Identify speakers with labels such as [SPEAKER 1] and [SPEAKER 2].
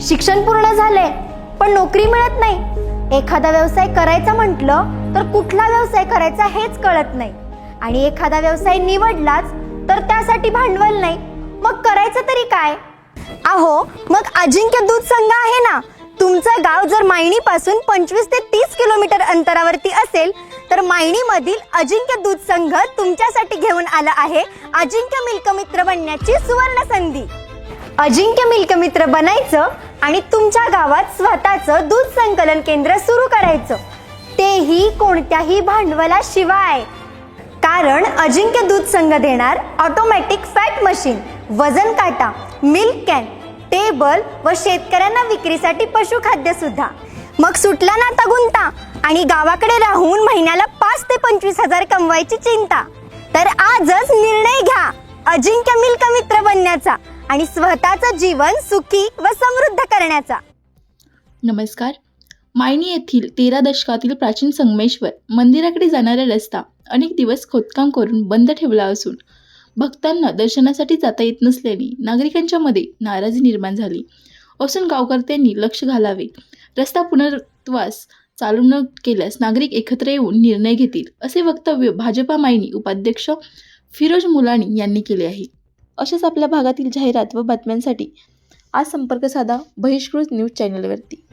[SPEAKER 1] शिक्षण पूर्ण झाले पण नोकरी मिळत नाही. एखादा व्यवसाय करायचा म्हटलं तर कुठला व्यवसाय करायचा हेच कळत नाही. आणि एखादा व्यवसाय निवडलाच तर त्यासाठी भांडवल नाही. मग करायचं तरी काय? अहो मग अजिंक्य दूध संघ आहे ना? तुमचं गाव जर मायणीपासून पंचवीस ते तीस किलोमीटर अंतरावरती असेल तर मायणीमधील अजिंक्य दूध संघ तुमच्यासाठी घेऊन आला आहे अजिंक्य मिल्क मित्र बनण्याची सुवर्ण संधी अजिंक्य मिल्क मित्र बनायचं आणि तुमच्या गावात स्वतःचं दूध संकलन केंद्र सुरू करायचं. तेही कोणत्याही भांडवलाशिवाय. कारण अजिंक्य दूध संघ देणार ऑटोमॅटिक फॅट मशीन वजन काटा मिल्क कॅन टेबल व शेतकऱ्यांना विक्रीसाठी पशुखाद्य सुद्धा. मग सुटला ना आता गुंता? आणि गावाकडे राहून महिन्याला पाच ते पंचवीस हजार कमवायची चिंता. तर आजच निर्णय घ्या अजिंक्य मिल्क मित्र बनण्याचा. आणि स्वतःचं जीवन सुखी व समृद्ध करण्याचा.
[SPEAKER 2] नमस्कार. मायणी येथील तेरा दशकातील प्राचीन संगमेश्वर मंदिराकडे जाणारा रस्ता अनेक दिवस खोदकाम करून बंद ठेवला असून भक्तांना दर्शनासाठी जाता येत नसल्याने नागरिकांच्या मध्ये नाराजी निर्माण झाली. असून गावकर्त्यांनी लक्ष घालावे. रस्ता पुनर्वास चालू न केल्यास नागरिक एकत्र येऊन निर्णय घेतील असे वक्तव्य भाजपा मायनी उपाध्यक्ष फिरोज मुलानी यांनी केले आहे. अशाच आपल्या भागातील जाहिरात व बातम्यांसाठी आज संपर्क साधा बहिष्कृत न्यूज चॅनलवरती.